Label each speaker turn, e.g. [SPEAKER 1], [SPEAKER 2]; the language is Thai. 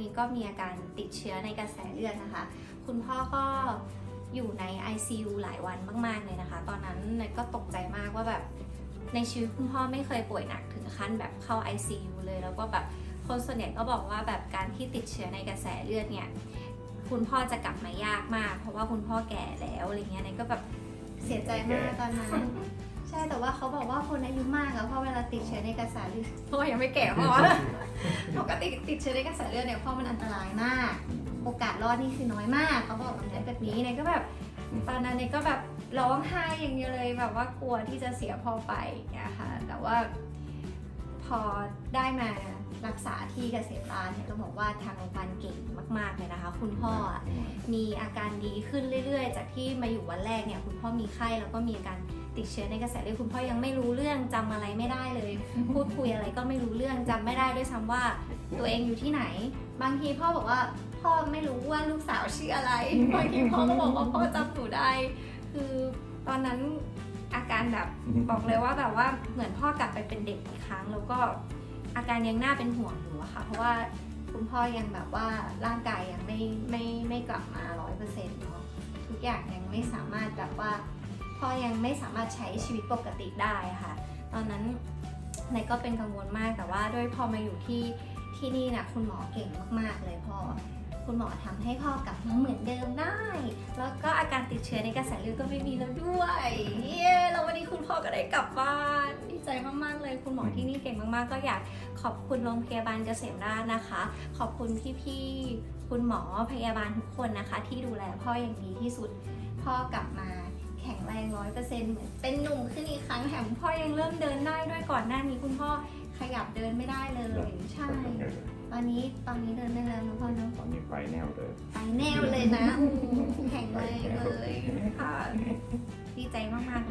[SPEAKER 1] นี้ก็มีอาการติดเชื้อในกระแสเลือดนะคะ คุณพ่อก็อยู่ใน ICU หลายวันมากๆเลยนะคะ ตอนนั้นเนยก็ตกใจมากว่าแบบในชีวิตคุณพ่อไม่เคยป่วยหนักถึงขั้นแบบเข้า ICU เลยแล้วก็แบบคนส่วนใหญ่ก็บอกว่าแบบการที่ติดเชื้อในกระแสเลือดเนี่ยคุณพ่อจะกลับมายากมาก เพราะว่าคุณพ่อแก่แล้วอะไรเงี้ยเนยก็แบบเสียใจมากตอนนั้น ใช่แต่ว่าเขาบอกว่าคนอายุมากอะเพราะเวลาติดเชื้อในกระแสเลือดเพราะว่ายังไม่แก่พอ ปกติติดเชื้อในกระแสเลือดเนี่ยเพราะมันอันตรายมาก โอกาสรอดนี่คือน้อยมากเขาบอกแบบนี้แบบนี้เนี่ยก็แบบตอนนั้นเนี่ยก็แบบร้องไห้อย่างเดียวเลยแบบว่ากลัวที่จะเสียพ่อไปอย่างเงี้ยค่ะแต่ว่าพอได้มา รักษาที่เกษตรราษฎร์เนี่ยต้องบอกว่าทางโรงพยาบาลเก่งมากๆเลยนะคะ คุณพ่ออะมีอาการดีขึ้นเรื่อย ๆ จากที่มาอยู่วันแรกเนี่ยคุณพ่อมีไข้แล้วก็มีอาการติดเชื้อในกระแสเลือดคุณพ่อยังไม่รู้เรื่องจำอะไรไม่ได้เลย พูดคุยอะไรก็ไม่รู้เรื่องจำไม่ได้ด้วยซ้ำว่า ตัวเองอยู่ที่ไหน บางทีพ่อบอกว่าพ่อไม่รู้ว่าลูกสาวชื่ออะไร บางทีพ่อก็บอกว่าพ่อจำหนูได้ คือตอนนั้นอาการแบบบอกเลยว่าแบบว่าเหมือนพ่อกลับไปเป็นเด็กอีกครั้ง แล้วก็ อาการยังน่าเป็นห่วงอยู่อะค่ะ เพราะว่าคุณพ่อยังแบบว่าร่างกายยังไม่ไม่ไม่กลับมาร้อยเปอร์เซ็นต์เนาะทุกอย่างยังไม่สามารถแบบว่าพ่อยังไม่สามารถใช้ชีวิตปกติได้ค่ะ ตอนนั้นนายก็เป็นกังวลมากแต่ว่าด้วยพอมาอยู่ที่ที่นี่นะคุณหมอเก่งมากๆเลยพ่อ คุณหมอทำให้พ่อกลับมาเหมือนเดิมได้ แล้วก็อาการติดเชื้อในกระแสเลือดก็ไม่มีแล้วด้วยเย้แล้ววันนี้คุณพ่อก็ได้กลับบ้านดีใจมากๆเลยคุณหมอที่นี่เก่งมากๆ ก็อยากขอบคุณโรงพยาบาลเกษมราชนะคะ ขอบคุณพี่ๆคุณหมอพยาบาลทุกคนนะคะ ที่ดูแลพ่ออย่างดีที่สุดพ่อกลับมาแข็งแรงร้อยเปอร์เซ็นต์เหมือนเป็นหนุ่มขึ้นอีกครั้งแถมพ่อยังเริ่มเดินได้ด้วยก่อนหน้านี้คุณพ่อขยับเดินไม่ได้เลย อนนี้ตอนนี้เดินได้แล้วนะพ่อเนาะ
[SPEAKER 2] ตอนนี้ไปแนวเลย
[SPEAKER 1] ไปแนวเลยนะอืมแข็งแรงเลยค่ะดีใจมากๆ